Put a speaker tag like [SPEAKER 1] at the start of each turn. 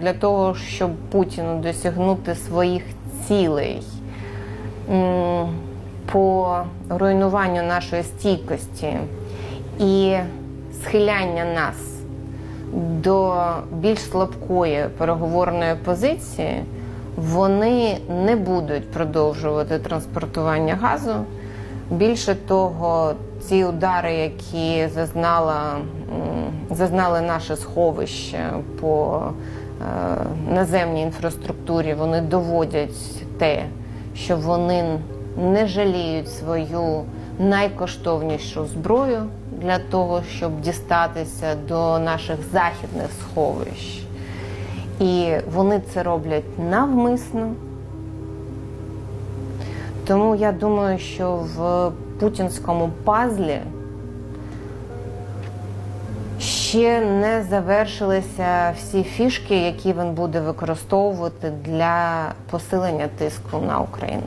[SPEAKER 1] Для того, щоб Путіну досягнути своїх цілей по руйнуванню нашої стійкості і схиляння нас до більш слабкої переговорної позиції, вони не будуть продовжувати транспортування газу. Більше того, ці удари, які зазнала, зазнали наше сховище по наземній інфраструктурі, вони доводять те, що вони не жаліють свою найкоштовнішу зброю для того, щоб дістатися до наших західних сховищ. І вони це роблять навмисно. Тому я думаю, що в путінському пазлі ще не завершилися всі фішки, які він буде використовувати для посилення тиску на Україну.